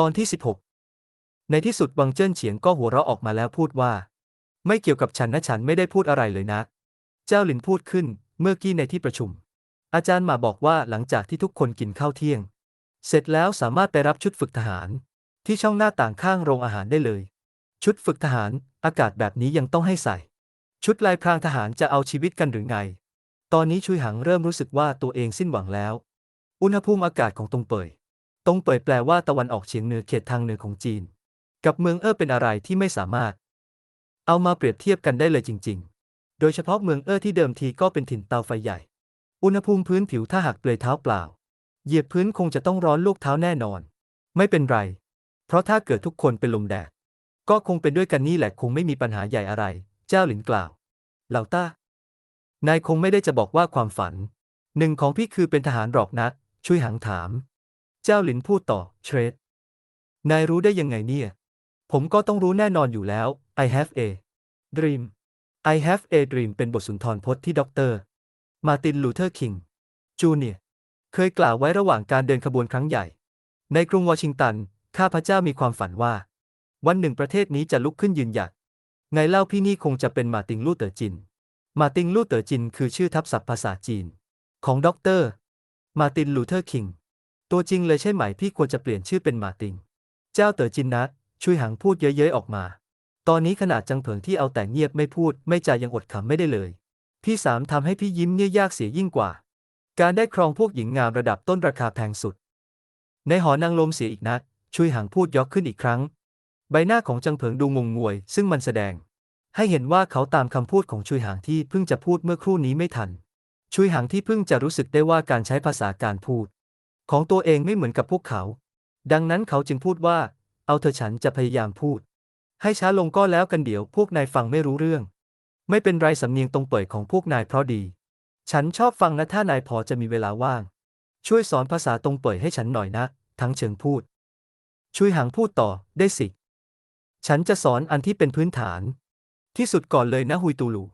ตอนที่ 16 ในที่สุดวังเจิ้นเฉียงก็หัวเราะออกมาแล้วพูดว่า ไม่เกี่ยวกับฉันนะฉันไม่ได้พูดอะไรเลยนะ เจ้าหลินพูดขึ้นเมื่อกี้ในที่ประชุม อาจารย์มาบอกว่าหลังจากที่ทุกคนกินข้าวเที่ยง เสร็จแล้วสามารถไปรับชุดฝึกทหาร ที่ช่องหน้าต่างข้างโรงอาหารได้เลย ชุดฝึกทหารอากาศแบบนี้ยังต้องให้ใส่ ชุดลายพรางทหารจะเอาชีวิตกันหรือไง ตอนนี้ชุยหังเริ่มรู้สึกว่าตัวเองสิ้นหวังแล้ว อุณหภูมิอากาศของตรงเปย ตรงเป่ยแปลว่าตะวันออกเฉียงเหนือเขตทางเหนือของจีน กับเมืองเอ้อเป็นอะไรที่ไม่สามารถ เอามาเปรียบเทียบกันได้เลยจริง ๆ โดยเฉพาะเมืองเอ้อที่เดิมทีก็เป็นถิ่นเตาไฟใหญ่ อุณหภูมิพื้นผิวถ้าหากเปลือยเท้าเปล่า เหยียบพื้นคงจะต้องร้อนลูกเท้าแน่นอน ไม่เป็นไร เพราะถ้าเกิดทุกคนเป็นลมแดด ก็คงเป็นด้วยกันนี่แหละคงไม่มีปัญหาใหญ่อะไร เจ้าหลินกล่าว เหล่าต้านายคงไม่ได้จะบอกว่าความฝัน หนึ่งของพี่คือเป็นทหารหรอกนะช่วยหังถาม เจ้าหลินพูดต่อ เทรด นายรู้ได้ยังไงเนี่ย ผมก็ต้องรู้แน่นอนอยู่แล้ว I have a dream I have a dream เป็นบทสุนทรพจน์ที่ด็อกเตอร์มาติน ลูเทอร์ คิง จูเนียร์เคยกล่าวไว้ระหว่างการเดินขบวนครั้งใหญ่ ในกรุงวอชิงตัน ข้าพเจ้ามีความฝันว่า วันหนึ่งประเทศนี้จะลุกขึ้นยืนหยัด ไงเล่าพี่นี่คงจะเป็นมาตินลูเตอร์จิน มาตินลูเตอร์จิน คือชื่อทับศัพท์ภาษาจีน ของด็อกเตอร์มาติน ลูเทอร์ คิง ตัวจริงเลยใช่ไหมพี่ควรจะเปลี่ยนชื่อเป็นมาตินเจ้าเต๋อจินนะช่วยหังพูดเย้ยๆออกมา ตอนนี้ขนาดจังเผิงที่เอาแต่เงียบไม่พูด ไม่จายังอดขำไม่ได้เลย พี่สามทำให้พี่ยิ้มเนี่ยยากเสียยิ่งกว่า การได้ครองพวกหญิงงามระดับต้นราคาแพงสุด ในหอนางลมเสียอีกนักช่วยหังพูดยกขึ้นอีกครั้ง ใบหน้าของจังเผิงดูงงงวย ซึ่งมันแสดง ให้เห็นว่าเขาตามคำพูดของชุยหางที่เพิ่งจะพูดเมื่อครู่นี้ไม่ทันชุยหางที่เพิ่งจะรู้สึกได้ว่าการใช้ภาษาการพูด ของตัวเองไม่เหมือนกับพวกเขา ดังนั้นเขาจึงพูดว่า เอาเธอฉันจะพยายามพูด ให้ช้าลงก็แล้วกันเดี๋ยวพวกนายฟังไม่รู้เรื่อง ไม่เป็นไรสำเนียงตรงเปิดของพวกนายเพราะดี ฉันชอบฟังนะถ้านายพอจะมีเวลาว่าง ช่วยสอนภาษาตรงเปิดให้ฉันหน่อยนะ ทั้งเชิงพูด ช่วยหางพูดต่อได้สิ ฉันจะสอนอันที่เป็นพื้นฐาน ที่สุดก่อนเลยนะฮุยตูลู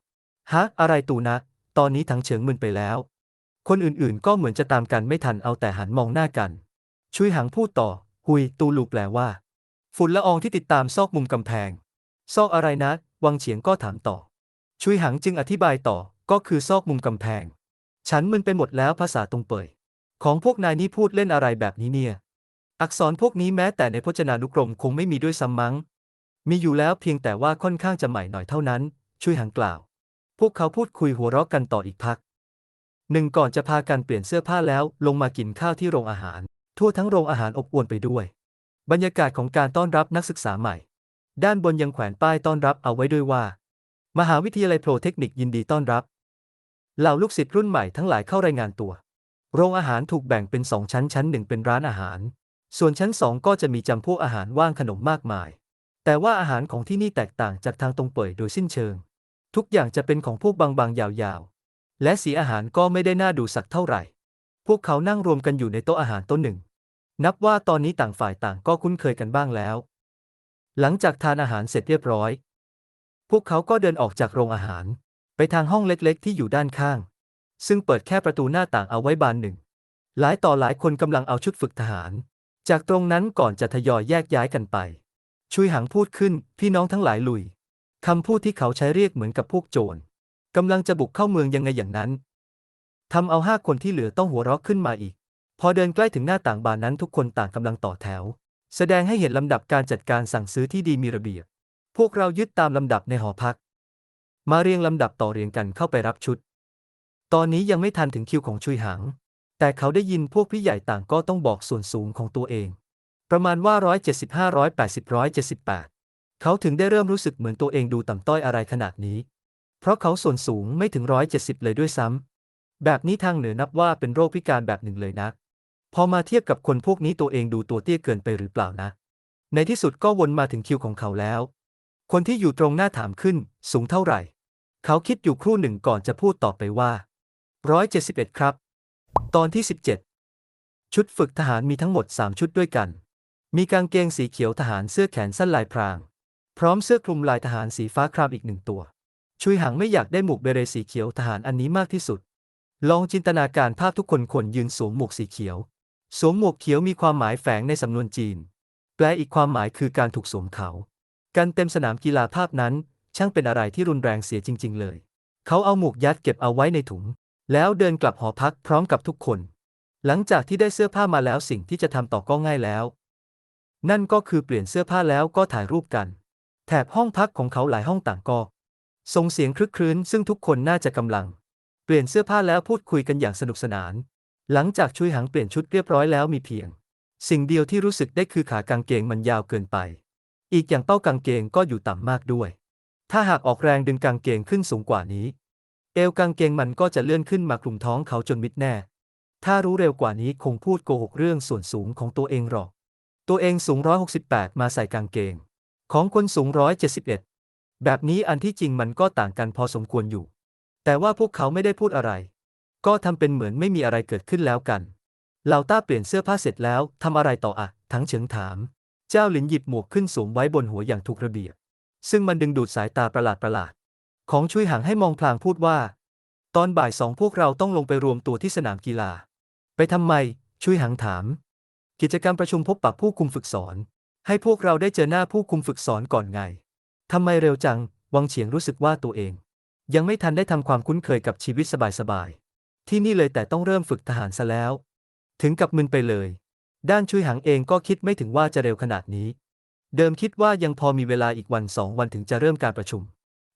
ฮะอะไรตูนะ ตอนนี้ทั้งเฉิงมึนไปแล้ว คนอื่นๆ ก็เหมือนจะตามกันไม่ทันเอาแต่หันมองหน้ากันช่วยหางพูดต่อฮุย ตูลูแปลว่า ฝุ่นละอองที่ติดตามซอกมุมกำแพง ซอกอะไรนะ วังเฉียงก็ถามต่อช่วยหางจึงอธิบายต่อ ก็คือซอกมุมกำแพง ฉันมึนไปหมดแล้วภาษาตรงเปย ของพวกนายนี่พูดเล่นอะไรแบบนี้เนี่ย อักษรพวกนี้แม้แต่ในพจนานุกรมคงไม่มีด้วยซ้ำมั้ง มีอยู่แล้วเพียงแต่ว่าค่อนข้างจะใหม่หน่อยเท่านั้นช่วยหางกล่าว พวกเขาพูดคุยหัวเราะกันต่ออีกพัก หนึ่งก่อนจะพากันเปลี่ยนเสื้อผ้าแล้วลงมากินข้าวที่โรงอาหาร ทั่วทั้งโรงอาหารอบอวลไปด้วย บรรยากาศของการต้อนรับนักศึกษาใหม่ ด้านบนยังแขวนป้ายต้อนรับเอาไว้ด้วยว่า มหาวิทยาลัยโพเทคนิคยินดีต้อนรับเหล่าลูกศิษย์รุ่นใหม่ทั้งหลายเข้ารายงานตัว โรงอาหารถูกแบ่งเป็นสองชั้นชั้นหนึ่งเป็นร้านอาหาร ส่วนชั้นสองก็จะมีจำพวกอาหารว่างขนมมากมาย แต่ว่าอาหารของที่นี่แตกต่างจากทางตรงเป่ยโดยสิ้นเชิง ทุกอย่างจะเป็นของพวกบางๆยาวๆ และสีอาหารก็ไม่ได้น่าดูสักเท่าไหร่ พวกเขานั่งรวมกันอยู่ในโต๊ะอาหารโต๊ะหนึ่ง นับว่าตอนนี้ต่างฝ่ายต่างก็คุ้นเคยกันบ้างแล้ว หลังจากทานอาหารเสร็จเรียบร้อย พวกเขาก็เดินออกจากโรงอาหาร ไปทางห้องเล็กๆ ที่อยู่ด้านข้าง ซึ่งเปิดแค่ประตูหน้าต่างเอาไว้บานหนึ่ง หลายต่อหลายคนกำลังเอาชุดฝึกทหาร จากตรงนั้นก่อนจะทยอยแยกย้ายกันไป ชุยหังพูดขึ้น พี่น้องทั้งหลายลุยคำพูดที่เขาใช้เรียกเหมือนกับพวกโจร กำลังจะบุกเข้าเมืองยังไงอย่างนั้นทำเอาห้าคนที่เหลือต้องหัวเราะขึ้นมาอีก พอเดินใกล้ถึงหน้าต่างบานนั้นทุกคนต่างกำลังต่อแถว แสดงให้เห็นลำดับการจัดการสั่งซื้อที่ดีมีระเบียบ พวกเรายึดตามลำดับในหอพัก มาเรียงลำดับต่อเรียงกันเข้าไปรับชุด ตอนนี้ยังไม่ทันถึงคิวของชุยหังแต่เขาได้ยินพวกพี่ใหญ่ต่างก็ต้องบอกส่วนสูงของตัวเอง ประมาณว่า175 180 178เขาถึงได้เริ่มรู้สึกเหมือนตัวเองดูต่ำต้อยอะไรขนาดนี้ เพราะเขาส่วนสูงไม่ถึง170เจ็ดสิบเลยด้วยซ้ำ แบบนี้ทางเหนือนับว่าเป็นโรคพิการแบบหนึ่งเลยนะ พอมาเทียบกับคนพวกนี้ตัวเองดูตัวเตี้ยเกินไปหรือเปล่านะ ในที่สุดก็วนมาถึงคิวของเขาแล้ว คนที่อยู่ตรงหน้าถามขึ้น สูงเท่าไหร่ เขาคิดอยู่ครู่หนึ่งก่อนจะพูดต่อไปว่า171ครับ ตอนที่17ชุดฝึกทหารมีทั้งหมด3ชุดด้วยกัน มีกางเกงสีเขียวทหารเสื้อแขนสั้นลายพราง พร้อมเสื้อคลุมลายทหารสีฟ้าครามอีกหนึ่งตัว ชุยหังไม่อยากได้หมวกเบเรสีเขียวทหารอันนี้มากที่สุด ลองจินตนาการภาพทุกคนควรยืนสวมหมวกสีเขียว สวมหมวกเขียวมีความหมายแฝงในสำนวนจีน แปลอีกความหมายคือการถูกสวมเขา กันเต็มสนามกีฬาภาพนั้น ช่างเป็นอะไรที่รุนแรงเสียจริง ๆ เลย เขาเอาหมวกยัดเก็บเอาไว้ในถุง แล้วเดินกลับหอพักพร้อมกับทุกคน หลังจากที่ได้เสื้อผ้ามาแล้วสิ่งที่จะทำต่อก็ง่ายแล้ว นั่นก็คือเปลี่ยนเสื้อผ้าแล้วก็ถ่ายรูปกัน แถบห้องพักของเขาหลายห้องต่างก็ ส่งเสียงครึกครื้นซึ่งทุกคนน่าจะกำลัง เปลี่ยนเสื้อผ้าแล้วพูดคุยกันอย่างสนุกสนาน หลังจากช่วยหางเปลี่ยนชุดเรียบร้อยแล้วมีเพียง สิ่งเดียวที่รู้สึกได้คือขากางเกงมันยาวเกินไป อีกอย่างเป้ากางเกงก็อยู่ต่ำมากด้วย ถ้าหากออกแรงดึงกางเกงขึ้นสูงกว่านี้ เอวกางเกงมันก็จะเลื่อนขึ้นมาคลุมท้องเขาจนมิดแน่ ถ้ารู้เร็วกว่านี้คงพูดโกหกเรื่องส่วนสูงของตัวเองหรอก ตัวเองสูง 168 มาใส่กางเกง ของคนสูง 171 แบบนี้อันที่จริงมันก็ต่างกันพอสมควรอยู่ แต่ว่าพวกเขาไม่ได้พูดอะไร ก็ทำเป็นเหมือนไม่มีอะไรเกิดขึ้นแล้วกันเหล่าต้าเปลี่ยนเสื้อผ้าเสร็จแล้วทำอะไรต่ออะ ทั้งเฉิงถาม เจ้าหลินหยิบหมวกขึ้นสวมไว้บนหัวอย่างถูกระเบียบ ซึ่งมันดึงดูดสายตาประหลาดประหลาด ของช่วยหางให้มองพลางพูดว่า ตอนบ่ายสองพวกเราต้องลงไปรวมตัวที่สนามกีฬา ไปทำไม ช่วยหางถาม กิจกรรมประชุมพบปะผู้คุมฝึกสอน ให้พวกเราได้เจอหน้าผู้คุมฝึกสอนก่อนไง ทำไมเร็วจัง วังเฉียงรู้สึกว่าตัวเอง ยังไม่ทันได้ทำความคุ้นเคยกับชีวิตสบายๆ ที่นี่เลยแต่ต้องเริ่มฝึกทหารซะแล้ว ถึงกับมึนไปเลย ด้านช่วยหางเองก็คิดไม่ถึงว่าจะเร็วขนาดนี้ เดิมคิดว่ายังพอมีเวลาอีกวันสองวันถึงจะเริ่มการประชุม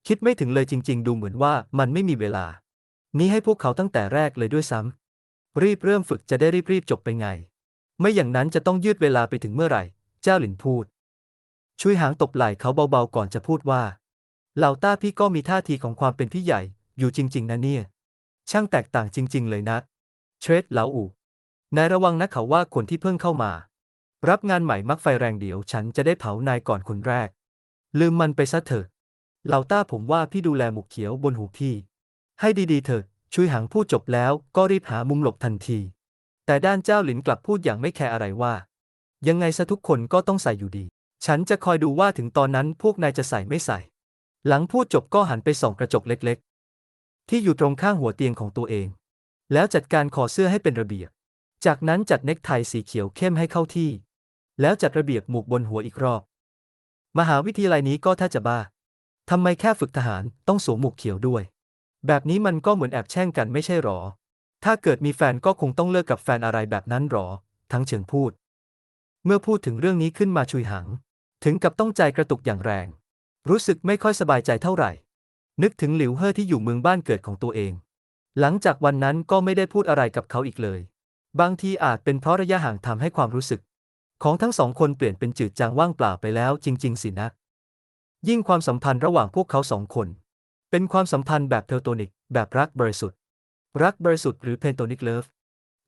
คิดไม่ถึงเลยจริง ๆ ดูเหมือนว่ามันไม่มีเวลา นี้ให้พวกเขาตั้งแต่แรกเลยด้วยซ้ำรีบเริ่มฝึกจะได้รีบๆจบไปไง ไม่อย่างนั้นจะต้องยืดเวลาไปถึงเมื่อไหร่ เจ้าหลินพูด ช่วยหางตบไหล่เขาเบาๆก่อนจะพูดว่า เหล่าต้าพี่ก็มีท่าทีของความเป็นพี่ใหญ่ อยู่จริง ๆ นะเนี่ย ช่างแตกต่างจริง ๆ เลยนะ เทรดเหลาอู่นายระวังนะเขาว่าคนที่เพิ่งเข้ามา รับงานใหม่มักไฟแรงเดี๋ยว ฉันจะได้เผานายก่อนคนแรก ลืมมันไปซะเถอะเหล่าต้าผมว่าพี่ดูแลหมวกเขียวบนหูพี่ ให้ดีๆเถอะช่วยหางพูดจบแล้วก็รีบหามุมหลบทันที แต่ด้านเจ้าหลินกลับพูดอย่างไม่แคร์อะไรว่า ยังไงซะทุกคนก็ต้องใส่อยู่ดี ฉันจะคอยดูว่าถึงตอนนั้นพวกนายจะใส่ไม่ใส่ หลังพูดจบก็หันไปส่องกระจกเล็กๆ ที่อยู่ตรงข้างหัวเตียงของตัวเอง แล้วจัดการคอเสื้อให้เป็นระเบียบ จากนั้นจัดเน็กไทสีเขียวเข้มให้เข้าที่ แล้วจัดระเบียบหมวกบนหัวอีกรอบ มหาวิทยาลัยนี้ก็ถ้าจะบ้าทำไมแค่ฝึกทหารต้องสวมหมวกเขียวด้วย แบบนี้มันก็เหมือนแอบแช่งกันไม่ใช่หรอ ถ้าเกิดมีแฟนก็คงต้องเลิกกับแฟนอะไรแบบนั้นหรอ ทั้งเฉิงพูด เมื่อพูดถึงเรื่องนี้ขึ้นมาชุยหัง ถึงกับต้องใจกระตุกอย่างแรง รู้สึกไม่ค่อยสบายใจเท่าไหร่ นึกถึงหลิวเฮ่อที่อยู่เมืองบ้านเกิดของตัวเอง หลังจากวันนั้นก็ไม่ได้พูดอะไรกับเขาอีกเลย บางทีอาจเป็นเพราะระยะห่างทำให้ความรู้สึก ของทั้งสองคนเปลี่ยนเป็นจืดจางว่างเปล่าไปแล้วจริง ๆ สินะ ยิ่งความสัมพันธ์ระหว่างพวกเขาสองคน เป็นความสัมพันธ์แบบเพลโตนิก แบบรักบริสุทธิ์ รักบริสุทธิ์หรือเพลโตนิกเลิฟ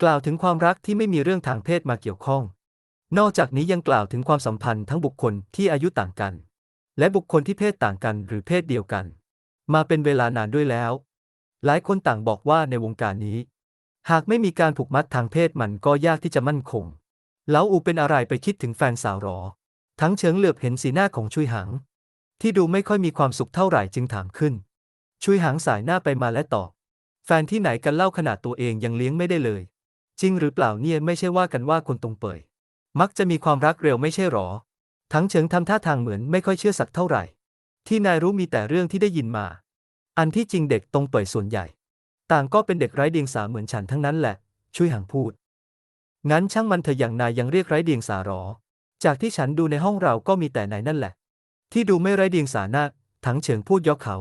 กล่าวถึงความรักที่ไม่มีเรื่องทางเพศมาเกี่ยวข้อง นอกจากนี้ยังกล่าวถึงความสัมพันธ์ทั้งบุคคลที่อายุต่างกัน และบุคคลที่เพศต่างกันหรือเพศเดียวกัน มาเป็นเวลานานด้วยแล้ว หลายคนต่างบอกว่าในวงการนี้ หากไม่มีการผูกมัดทางเพศมันก็ยากที่จะมั่นคง แล้วอูเป็นอะไรไปคิดถึงแฟนสาวหรอ ทั้งเฉิงเหลือบเห็นสีหน้าของชุยหัง ที่ดูไม่ค่อยมีความสุขเท่าไหร่จึงถามขึ้น ชุยหังสายหน้าไปมาและตอบแฟนที่ไหนกันเล่าขนาดตัวเองยังเลี้ยงไม่ได้เลย จริงหรือเปล่าเนี่ยไม่ใช่ว่ากันว่าคนตรงเปย มักจะมีความรักเร็วไม่ใช่หรอ ทั้งเฉิงทำท่าทางเหมือนไม่ค่อยเชื่อสักเท่าไหร่ ที่นายรู้มีแต่เรื่องที่ได้ยินมา อันที่จริงเด็กตรงเปยส่วนใหญ่ ต่างก็เป็นเด็กไร้เดียงสาเหมือนฉันทั้งนั้นแหละ ช่วยหังพูด งั้นช่างมันเถอะอย่างนายยังเรียกไร้เดียงสาหรอ จากที่ฉันดูในห้องเราก็มีแต่นายนั่นแหละ ที่ดูไม่ไร้เดียงสานะทั้งเฉิงพูดยกเขา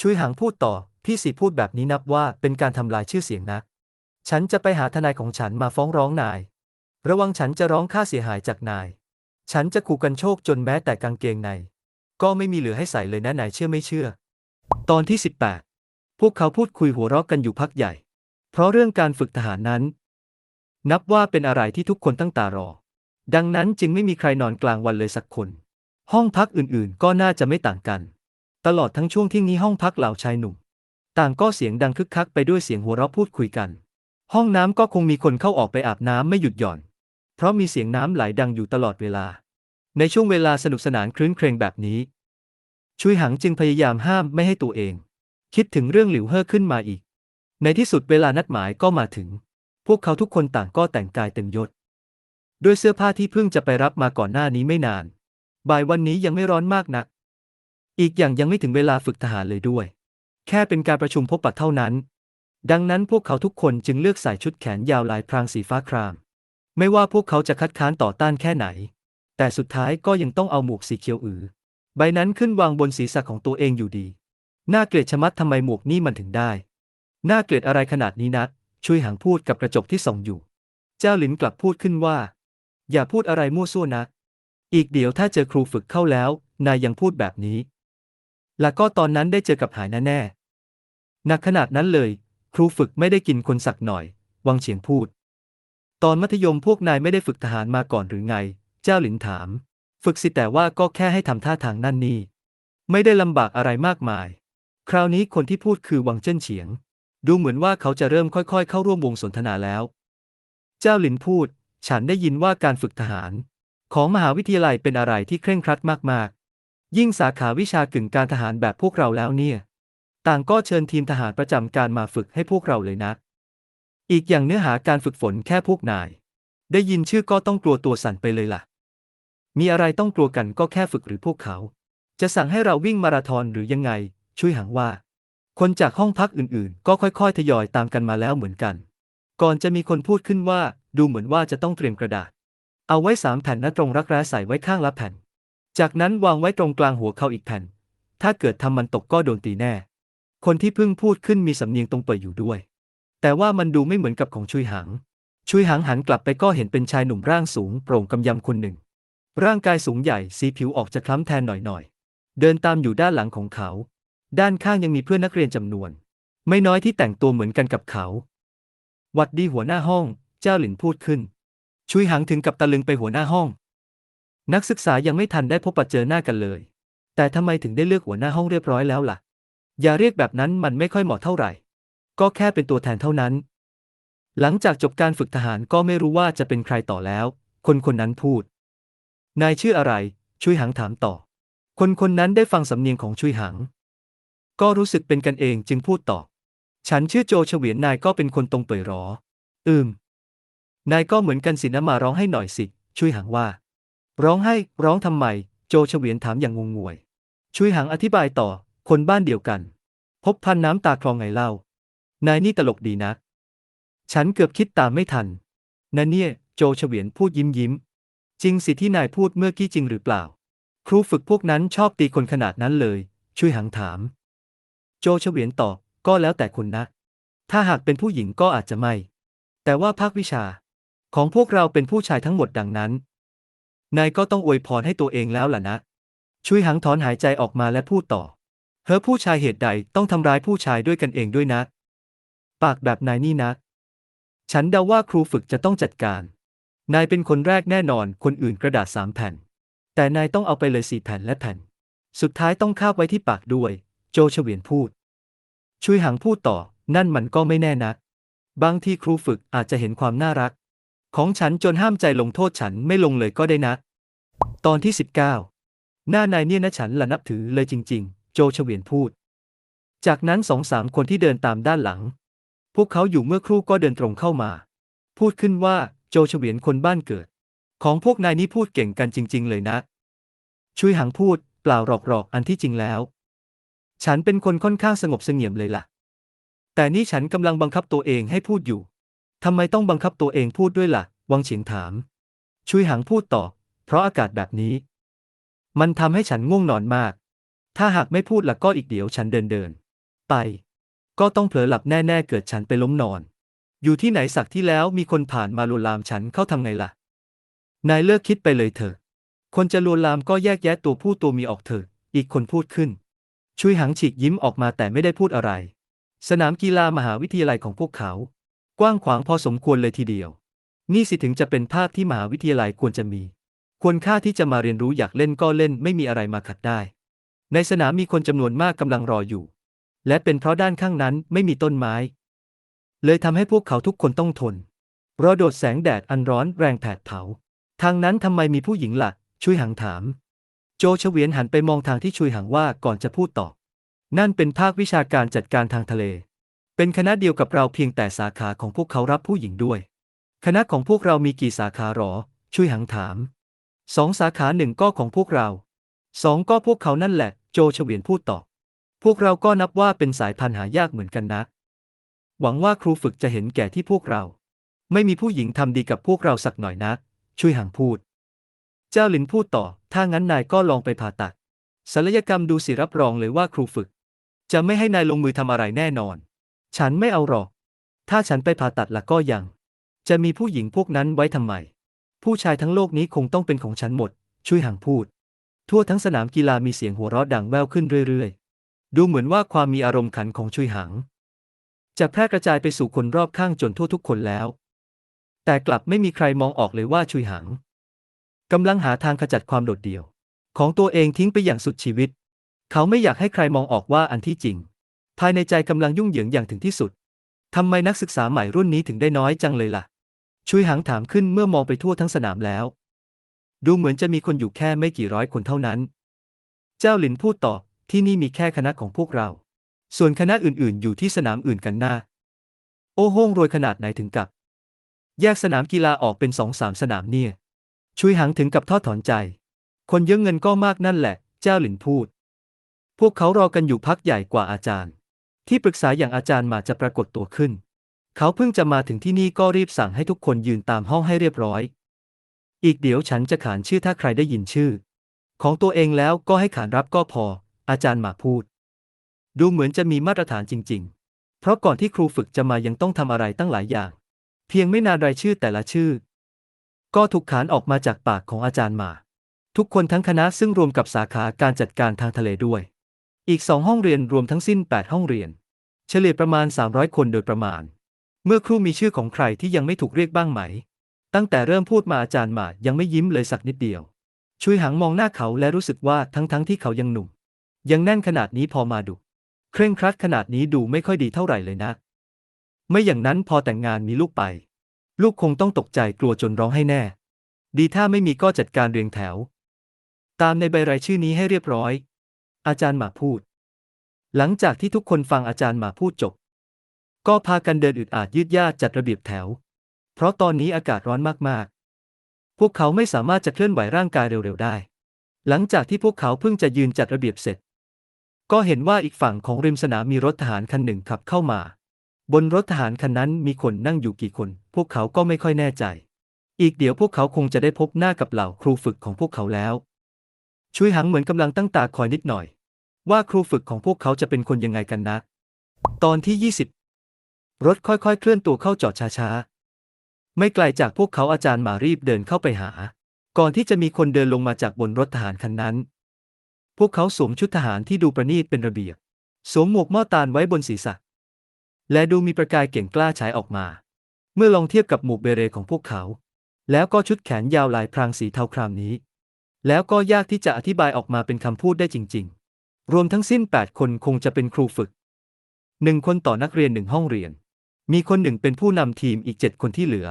ช่วยหังพูดต่อ พี่สีพูดแบบนี้นับว่าเป็นการทำลายชื่อเสียงนะ ฉันจะไปหาทนายของฉันมาฟ้องร้องนาย ระวังฉันจะร้องค่าเสียหายจากนาย ฉันจะขู่กันโชคจนแม้แต่กางเกงใน ก็ไม่มีเหลือให้ใส่เลยนะนายเชื่อไม่เชื่อ ตอนที่ 18 พวกเขาพูดคุยหัวเราะกันอยู่พักใหญ่ เพราะเรื่องการฝึกทหารนั้น นับว่าเป็นอะไรที่ทุกคนตั้งตารอ ดังนั้นจึงไม่มีใครนอนกลางวันเลยสักคน ห้องพักอื่นๆ ก็น่าจะไม่ต่างกัน ตลอดทั้งช่วงที่นี้ห้องพักเหล่าชายหนุ่ม ต่างก็เสียงดังคึกคักไปด้วยเสียงหัวเราะพูดคุยกัน ห้องน้ำก็คงมีคนเข้าออกไปอาบน้ำไม่หยุดหย่อน เพราะมีเสียงน้ำไหลดังอยู่ตลอดเวลา ในช่วงเวลาสนุกสนานครื้นเครงแบบนี้ ชุยหังจึงพยายามห้ามไม่ให้ตัวเอง คิดถึงเรื่องหลิวเฮ่อขึ้นมาอีก ในที่สุดเวลานัดหมายก็มาถึง พวกเขาทุกคนต่างก็แต่งกายเต็มยศ ด้วยเสื้อผ้าที่เพิ่งจะไปรับมาก่อนหน้านี้ไม่นาน บ่ายวันนี้ยังไม่ร้อนมากนัก อีกอย่างยังไม่ถึงเวลาฝึกทหารเลยด้วย แค่เป็นการประชุมพบปะเท่านั้น ดังนั้นพวกเขาทุกคนจึงเลือกใส่ชุดแขนยาวลายพรางสีฟ้าคราม ไม่ว่าพวกเขาจะคัดค้านต่อต้านแค่ไหน แต่สุดท้ายก็ยังต้องเอาหมวกสีเขียวอือ ใบนั้นขึ้นวางบนศีรษะของตัวเองอยู่ดี น่าเกลียดชะมัดทำไมหมวกนี่มันถึงได้ น่าเกลียดอะไรขนาดนี้นัก ช่วยหางพูดกับกระจกที่ส่องอยู่ เจ้าหลินกลับพูดขึ้นว่า อย่าพูดอะไรมั่วซั่วนะ อีกเดี๋ยวถ้าเจอครูฝึกเข้าแล้ว นายยังพูดแบบนี้ แล้วก็ตอนนั้นได้เจอกับหายแน่ๆหนักขนาดนั้นเลย ครูฝึกไม่ได้กินคนสักหน่อย วังเฉียงพูด ตอนมัธยมพวกนายไม่ได้ฝึกทหารมาก่อนหรือไง เจ้าหลินถาม ฝึกสิแต่ว่าก็แค่ให้ทำท่าทางนั่นนี่ ไม่ได้ลำบากอะไรมากมาย คราวนี้คนที่พูดคือวังเจิ้นเฉียง ดูเหมือนว่าเขาจะเริ่มค่อยๆ เข้าร่วมวงสนทนาแล้ว เจ้าหลินพูด ฉันได้ยินว่าการฝึกทหาร ของมหาวิทยาลัยเป็นอะไรที่เคร่งครัดมากๆ ยิ่งสาขาวิชากึ่งการทหารแบบพวกเราแล้วเนี่ย ต่างก็เชิญทีมทหารประจำการมาฝึกให้พวกเราเลยนะ อีกอย่างเนื้อหาการฝึกฝนแค่พวกนาย ได้ยินชื่อก็ต้องกลัวตัวสั่นไปเลยล่ะ มีอะไรต้องกลัวกันก็แค่ฝึกหรือพวกเขา จะสั่งให้เราวิ่งมาราธอนหรือยังไง ช่วยหังว่า คนจากห้องพักอื่นๆ ก็ค่อยๆ ทยอยตามกันมาแล้วเหมือนกัน ก่อนจะมีคนพูดขึ้นว่า ดูเหมือนว่าจะต้องเตรียมกระดาษ เอาไว้สามแผ่นนะตรงรักแร้ใส่ไว้ข้างละแผ่น จากนั้นวางไว้ตรงกลางหัวเขาอีกแผ่น ถ้าเกิดทำมันตกก็โดนตีแน่ คนที่เพิ่งพูดขึ้นมีสำเนียงตรงเปิดอยู่ด้วย แต่ว่ามันดูไม่เหมือนกับของชุยหังชุยหังหันกลับไปก็เห็นเป็นชายหนุ่มร่างสูงโปร่งกำยำคนหนึ่ง ร่างกายสูงใหญ่สีผิวออกจะคล้ำแทนหน่อยๆ เดินตามอยู่ด้านหลังของเขา ด้านข้างยังมีเพื่อนนักเรียนจำนวน ไม่น้อยที่แต่งตัวเหมือนกันกับเขาหวัดดีหัวหน้าห้อง เจ้าหลินพูดขึ้น ชุยหังถึงกับตะลึงไปหัวหน้าห้อง นักศึกษายังไม่ทันได้พบปะเจอหน้ากันเลย แต่ทำไมถึงได้เลือกหัวหน้าห้องเรียบร้อยแล้วล่ะ อย่าเรียกแบบนั้นมันไม่ค่อยเหมาะเท่าไหร่ ก็แค่เป็นตัวแทนเท่านั้น หลังจากจบการฝึกทหารก็ไม่รู้ว่าจะเป็นใครต่อแล้ว คนคนนั้นพูด นายชื่ออะไร ชุยหังถามต่อ คนคนนั้นได้ฟังสำเนียงของชุยหัง ก็รู้สึกเป็นกันเองจึงพูดต่อ ฉันชื่อโจเฉวียนนายก็เป็นคนตรงเปื่อยหรอ อืม นายก็เหมือนกันสินะมาร้องให้หน่อยสิ ชุยหังว่า ร้องให้ร้องทำไม โจเฉวียนถามอย่างงงงวย ชุยหังอธิบายต่อ คนบ้านเดียวกัน พบพันน้ำตาคลองไงเล่า นายนี่ตลกดีนักฉันเกือบคิดตามไม่ทันนะเนี่ย โจเฉวียนพูดยิ้มยิ้ม จริงสิที่นายพูดเมื่อกี้จริงหรือเปล่า ครูฝึกพวกนั้นชอบตีคนขนาดนั้นเลย ช่วยหังถาม โจเฉวียนตอบก็แล้วแต่คุณนะ ถ้าหากเป็นผู้หญิงก็อาจจะไม่ แต่ว่าภาควิชา ของพวกเราเป็นผู้ชายทั้งหมดดังนั้น นายก็ต้องอวยพรให้ตัวเองแล้วล่ะนะ ช่วยหังถอนหายใจออกมาและพูดต่อ เฮ้อผู้ชายเหตุใดต้องทำร้ายผู้ชายด้วยกันเองด้วยนะ ปากแบบนายนี่นะฉันเดาว่าครูฝึกจะต้องจัดการ นายเป็นคนแรกแน่นอน คนอื่นกระดาษสามแผ่น แต่นายต้องเอาไปเลยสี่แผ่นและแผ่น สุดท้ายต้องคาบไว้ที่ปากด้วย โจเฉวียนพูดช่วยหังพูดต่อ นั่นมันก็ไม่แน่นัก บางทีครูฝึกอาจจะเห็นความน่ารัก ของฉันจนห้ามใจลงโทษฉันไม่ลงเลยก็ได้นะ ตอนที่ 19 หน้านายเนี่ยนะฉันละนับถือเลยจริง ๆ โจเฉวียนพูดจากนั้นสองสามคนที่เดินตามด้านหลัง พวกเขาอยู่เมื่อครู่ก็เดินตรงเข้ามา พูดขึ้นว่าโจเฉวียนคนบ้านเกิด ของพวกนายนี่พูดเก่งกันจริง ๆ เลยนะ ช่วยหังพูด เปล่าหรอกๆอันที่จริงแล้ว ฉันเป็นคนค่อนข้างสงบเสงี่ยมเลยล่ะ แต่นี่ฉันกำลังบังคับตัวเองให้พูดอยู่ทำไมต้องบังคับตัวเองพูดด้วยล่ะ วังเฉียงถาม ช่วยหังพูดต่อ เพราะอากาศแบบนี้ มันทำให้ฉันง่วงนอนมาก ถ้าหากไม่พูดล่ะก็อีกเดี๋ยวฉันเดินเดินๆไป ก็ต้องเผลอหลับแน่ๆเกิดฉันไปล้มนอน อยู่ที่ไหนสักที่แล้วมีคนผ่านมาลวนลามฉันเข้าทำไงล่ะ นายเลิกคิดไปเลยเถอะ คนจะลวนลามก็แยกแยะตัวผู้ตัวมีออกเถอะ อีกคนพูดขึ้น ช่วยหังฉีกยิ้มออกมาแต่ไม่ได้พูดอะไร สนามกีฬามหาวิทยาลัยของพวกเขา กว้างขวางพอสมควรเลยทีเดียว นี่สิถึงจะเป็นภาพที่มหาวิทยาลัยควรจะมี ควรค่าที่จะมาเรียนรู้อยากเล่นก็เล่นไม่มีอะไรมาขัดได้ ในสนามมีคนจำนวนมากกำลังรออยู่ และเป็นเพราะด้านข้างนั้นไม่มีต้นไม้ เลยทำให้พวกเขาทุกคนต้องทนรอโดดแสงแดดอันร้อนแรงแผดเผา ทางนั้นทำไมมีผู้หญิงละ่ะ ช่วยหังถาม โจเฉวียนหันไปมองทางที่ช่วยหังว่าก่อนจะพูดต่อนั่นเป็นภาควิชาการจัดการทางทะเล เป็นคณะเดียวกับเราเพียงแต่สาขาของพวกเขารับผู้หญิงด้วย คณะของพวกเรามีกี่สาขาหรอ ช่วยหังถาม สองสาขาหนึ่งก็ของพวกเรา สองก็พวกเขานั่นแหละ โจเฉวียนพูดตอบ พวกเราก็นับว่าเป็นสายพันธุ์หายากเหมือนกันนะ หวังว่าครูฝึกจะเห็นแก่ที่พวกเรา ไม่มีผู้หญิงทำดีกับพวกเราสักหน่อยนะ ช่วยหังพูด เจ้าหลินพูดต่อ ถ้างั้นนายก็ลองไปผ่าตัดศัลยกรรมดูสิรับรองเลยว่าครูฝึก จะไม่ให้นายลงมือทำอะไรแน่นอน ฉันไม่เอาหรอก ถ้าฉันไปผ่าตัดละก็ยัง จะมีผู้หญิงพวกนั้นไว้ทำไม ผู้ชายทั้งโลกนี้คงต้องเป็นของฉันหมด ช่วยหังพูด ทั่วทั้งสนามกีฬามีเสียงหัวเราะดังแว่วขึ้นเรื่อยๆ ดูเหมือนว่าความมีอารมณ์ขันของชุยหัง จะแพร่กระจายไปสู่คนรอบข้างจนทั่วทุกคนแล้ว แต่กลับไม่มีใครมองออกเลยว่าชุยหังกำลังหาทางขจัดความโดดเดี่ยว ของตัวเองทิ้งไปอย่างสุดชีวิต เขาไม่อยากให้ใครมองออกว่าอันที่จริง ภายในใจกำลังยุ่งเหยิงอย่างถึงที่สุดทำไมนักศึกษาใหม่รุ่นนี้ถึงได้น้อยจังเลยล่ะ ชุยหังถามขึ้นเมื่อมองไปทั่วทั้งสนามแล้ว ดูเหมือนจะมีคนอยู่แค่ไม่กี่ร้อยคนเท่านั้น เจ้าหลินพูดต่อ ที่นี่มีแค่คณะของพวกเรา ส่วนคณะอื่นๆ อยู่ที่สนามอื่นกันหน้า โอ้โห้งรวยขนาดไหนถึงกับ แยกสนามกีฬาออกเป็นสองสามสนามเนี่ยชุยหังถึงกับทอดถอนใจ คนเยอะเงินก็มากนั่นแหละ เจ้าหลินพูด พวกเขารอกันอยู่พักใหญ่กว่าอาจารย์ ที่ปรึกษาอย่างอาจารย์มาจะปรากฏตัวขึ้น เขาเพิ่งจะมาถึงที่นี่ก็รีบสั่งให้ทุกคนยืนตามห้องให้เรียบร้อย อีกเดี๋ยวฉันจะขานชื่อถ้าใครได้ยินชื่อ ของตัวเองแล้วก็ให้ขานรับก็พอ อาจารย์หมาพูด ดูเหมือนจะมีมาตรฐานจริง ๆ เพราะก่อนที่ครูฝึกจะมายังต้องทำอะไรตั้งหลายอย่าง เพียงไม่นานรายชื่อแต่ละชื่อ ก็ถูกขานออกมาจากปากของอาจารย์หมา ทุกคนทั้งคณะซึ่งรวมกับสาขาการจัดการทางทะเลด้วย อีกสองห้องเรียนรวมทั้งสิ้น 8 ห้องเรียน เฉลี่ยประมาณ 300 คนโดยประมาณ เมื่อครูมีชื่อของใครที่ยังไม่ถูกเรียกบ้างไหม ตั้งแต่เริ่มพูดมาอาจารย์หมายังไม่ยิ้มเลยสักนิดเดียวชุยหังมองหน้าเขาและรู้สึกว่าทั้งๆทที่เขายังหนุ่ม ยังแน่นขนาดนี้พอมาดุ เคร่งครัดขนาดนี้ดูไม่ค่อยดีเท่าไหร่เลยนะ ไม่อย่างนั้นพอแต่งงานมีลูกไป ลูกคงต้องตกใจกลัวจนร้องให้แน่ ดีถ้าไม่มีก็จัดการเรียงแถว ตามในใบรายชื่อนี้ให้เรียบร้อย อาจารย์หมาพูด หลังจากที่ทุกคนฟังอาจารย์หมาพูดจบ ก็พากันเดินอึดอาดยืดยาดจัดระเบียบแถว เพราะตอนนี้อากาศร้อนมากๆ พวกเขาไม่สามารถจะเคลื่อนไหวร่างกายเร็วๆได้ หลังจากที่พวกเขาเพิ่งจะยืนจัดระเบียบเสร็จ ก็เห็นว่าอีกฝั่งของริมสนามมีรถทหารคันหนึ่งขับเข้ามา บนรถทหารคันนั้นมีคนนั่งอยู่กี่คน พวกเขาก็ไม่ค่อยแน่ใจ อีกเดี๋ยวพวกเขาคงจะได้พบหน้ากับเหล่าครูฝึกของพวกเขาแล้ว ช่วยหังเหมือนกำลังตั้งตาคอยนิดหน่อย ว่าครูฝึกของพวกเขาจะเป็นคนยังไงกันนะ ตอนที่ 20 รถค่อยๆ เคลื่อนตัวเข้าจอดช้าๆ ไม่ไกลจากพวกเขาอาจารย์มารีบเดินเข้าไปหา ก่อนที่จะมีคนเดินลงมาจากบนรถทหารคันนั้น พวกเขาสวมชุดทหารที่ดูประณีตเป็นระเบียบ สวมหมวกหม้อตาลไว้บนศีรษะ และดูมีประกายเก่งกล้าฉายออกมา เมื่อลองเทียบกับหมวกเบเรของพวกเขา แล้วก็ชุดแขนยาวลายพรางสีเทาครามนี้ แล้วก็ยากที่จะอธิบายออกมาเป็นคำพูดได้จริง ๆ รวมทั้งสิ้น 8 คนคงจะเป็นครูฝึกหนึ่งคนต่อนักเรียนหนึ่งห้องเรียน มีคนหนึ่งเป็นผู้นำทีมอีก7คนที่เหลือ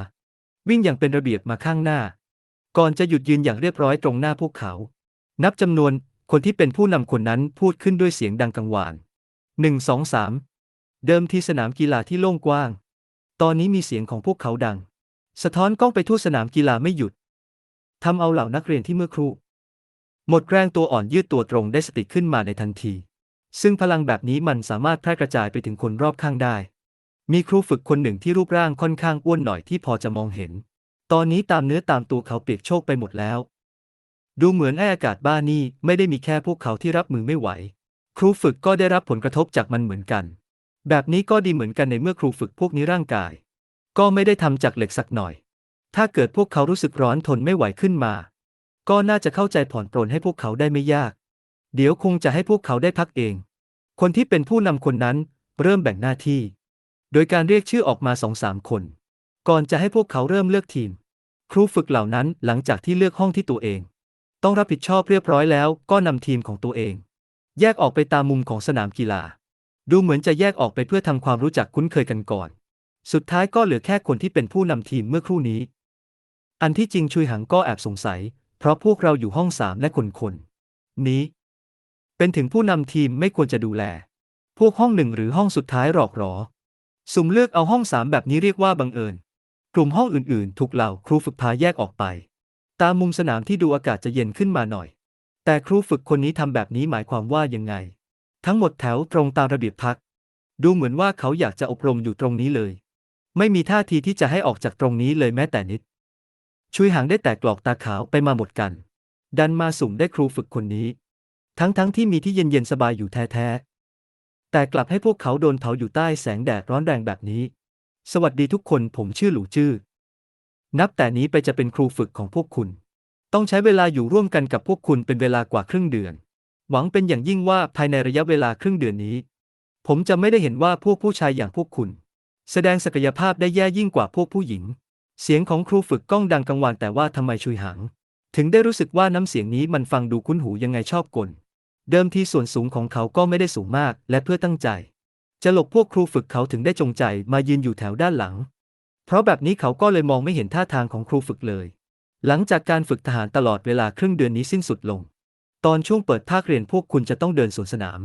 วิ่งอย่างเป็นระเบียบมาข้างหน้า ก่อนจะหยุดยืนอย่างเรียบร้อยตรงหน้าพวกเขา นับจำนวน คนที่เป็นผู้นำคนนั้นพูดขึ้นด้วยเสียงดังกังวานหนึ่งสองสามเดิมที่สนามกีฬาที่โล่งกว้าง ตอนนี้มีเสียงของพวกเขาดัง สะท้อนกล้องไปทั่วสนามกีฬาไม่หยุดทำเอาเหล่านักเรียนที่เมื่อครู่ หมดแรงตัวอ่อนยืดตัวตรงได้สติขึ้นมาในทันที ซึ่งพลังแบบนี้มันสามารถแพร่กระจายไปถึงคนรอบข้างได้ มีครูฝึกคนหนึ่งที่รูปร่างค่อนข้างอ้วนหน่อยที่พอจะมองเห็น ตอนนี้ตามเนื้อตามตัวเขาเปียกโชกไปหมดแล้ว ดูเหมือนไออากาศบ้านี่ไม่ได้มีแค่พวกเขาที่รับมือไม่ไหว ครูฝึกก็ได้รับผลกระทบจากมันเหมือนกัน แบบนี้ก็ดีเหมือนกันในเมื่อครูฝึกพวกนี้ร่างกาย ก็ไม่ได้ทำจากเหล็กสักหน่อย ถ้าเกิดพวกเขารู้สึกร้อนทนไม่ไหวขึ้นมา ก็น่าจะเข้าใจผ่อนปรนให้พวกเขาได้ไม่ยาก เดี๋ยวคงจะให้พวกเขาได้พักเอง คนที่เป็นผู้นำคนนั้นเริ่มแบ่งหน้าที่ โดยการเรียกชื่อออกมาสองสามคน ก่อนจะให้พวกเขาเริ่มเลือกทีม ครูฝึกเหล่านั้นหลังจากที่เลือกห้องที่ตัวเอง ต้องรับผิดชอบเรียบร้อยแล้วก็นำทีมของตัวเอง แยกออกไปตามมุมของสนามกีฬา ดูเหมือนจะแยกออกไปเพื่อทำความรู้จักคุ้นเคยกันก่อน สุดท้ายก็เหลือแค่คนที่เป็นผู้นำทีมเมื่อครู่นี้ อันที่จริงชุยหังก็แอบสงสัย เพราะพวกเราอยู่ห้องสามและคนคนๆนี้ เป็นถึงผู้นำทีมไม่ควรจะดูแล พวกห้องหนึ่งหรือห้องสุดท้ายหรอกหรอ สุ่มเลือกเอาห้องสามแบบนี้เรียกว่าบังเอิญ กลุ่มห้องอื่นๆ ถูกเหล่าครูฝึกพาแยกออกไป ตามมุมสนามที่ดูอากาศจะเย็นขึ้นมาหน่อย แต่ครูฝึกคนนี้ทำแบบนี้หมายความว่ายังไง ทั้งหมดแถวตรงตามระเบียบพัก ดูเหมือนว่าเขาอยากจะอบรมอยู่ตรงนี้เลย ไม่มีท่าทีที่จะให้ออกจากตรงนี้เลยแม้แต่นิด ชุยหางได้แตกกรอกตาขาวไปมาหมดกัน ดันมาสุ่มได้ครูฝึกคนนี้ ทั้งๆทที่มีที่เย็นๆสบายอยู่แท้ๆ แต่กลับให้พวกเขาโดนเผาอยู่ใต้แสงแดดร้อนแรงแบบนี้ สวัสดีทุกคนผมชื่อหลูจื้อ นับแต่นี้ไปจะเป็นครูฝึกของพวกคุณ ต้องใช้เวลาอยู่ร่วมกันกับพวกคุณเป็นเวลากว่าครึ่งเดือน หวังเป็นอย่างยิ่งว่าภายในระยะเวลาครึ่งเดือนนี้ ผมจะไม่ได้เห็นว่าพวกผู้ชายอย่างพวกคุณ แสดงศักยภาพได้แย่ยิ่งกว่าพวกผู้หญิง เสียงของครูฝึกก้องดังกังวานแต่ว่าทำไมชุยหัง ถึงได้รู้สึกว่าน้ำเสียงนี้มันฟังดูคุ้นหูยังไงชอบกล เดิมทีส่วนสูงของเขาก็ไม่ได้สูงมากและเพื่อตั้งใจ จะหลบพวกครูฝึกเขาถึงได้จงใจมายืนอยู่แถวด้านหลัง เพราะแบบนี้เขาก็เลยมองไม่เห็นท่าทางของครูฝึกเลย หลังจากการฝึกทหารตลอดเวลาครึ่งเดือนนี้สิ้นสุดลง ตอนช่วงเปิดภาคเรียนพวกคุณจะต้องเดินสวนสนาม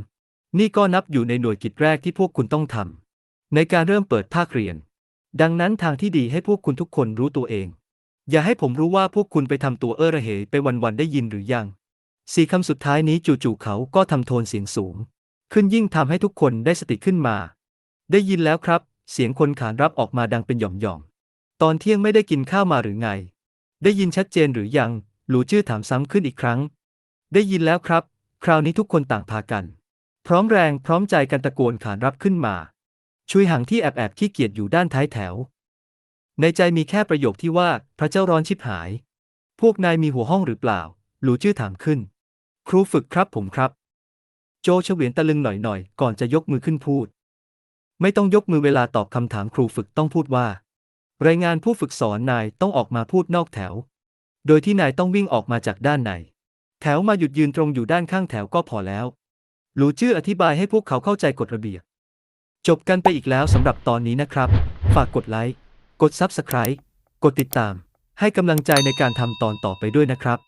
นี่ก็นับอยู่ในหน่วยกิจแรกที่พวกคุณต้องทำในการเริ่มเปิดภาคเรียน ดังนั้นทางที่ดีให้พวกคุณทุกคนรู้ตัวเอง อย่าให้ผมรู้ว่าพวกคุณไปทำตัวเอ้อระเหยไปวันๆได้ยินหรือยังสี่คำสุดท้ายนี้จู่ๆเขาก็ทำโทนเสียงสูง ขึ้นยิ่งทำให้ทุกคนได้สติขึ้นมา ได้ยินแล้วครับ เสียงคนขานรับออกมาดังเป็นหย่อมๆ ตอนเที่ยงไม่ได้กินข้าวมาหรือไง ได้ยินชัดเจนหรือยัง หลูจื้อถามซ้ำขึ้นอีกครั้ง ได้ยินแล้วครับ คราวนี้ทุกคนต่างพากัน พร้อมแรงพร้อมใจกันตะโกนขานรับขึ้นมา ชุยหังที่แอบแอบขี้เกียจอยู่ด้านท้ายแถว ในใจมีแค่ประโยคที่ว่าพระเจ้าร้อนชิบหาย พวกนายมีหัวห้องหรือเปล่า หลูจื้อถามขึ้น ครูฝึกครับผมครับ โจเฉวียนตะลึงหน่อยๆ ก่อนจะยกมือขึ้นพูด ไม่ต้องยกมือเวลาตอบคำถามครูฝึกต้องพูดว่า รายงานผู้ฝึกสอนนายต้องออกมาพูดนอกแถว โดยที่นายต้องวิ่งออกมาจากด้านใน แถวมาหยุดยืนตรงอยู่ด้านข้างแถวก็พอแล้ว หลูจื้ออธิบายให้พวกเขาเข้าใจกฎระเบียบ จบกันไปอีกแล้วสำหรับตอนนี้นะครับ ฝากกดไลค์ กด Subscribe กดติดตาม ให้กำลังใจในการทำตอนต่อไปด้วยนะครับ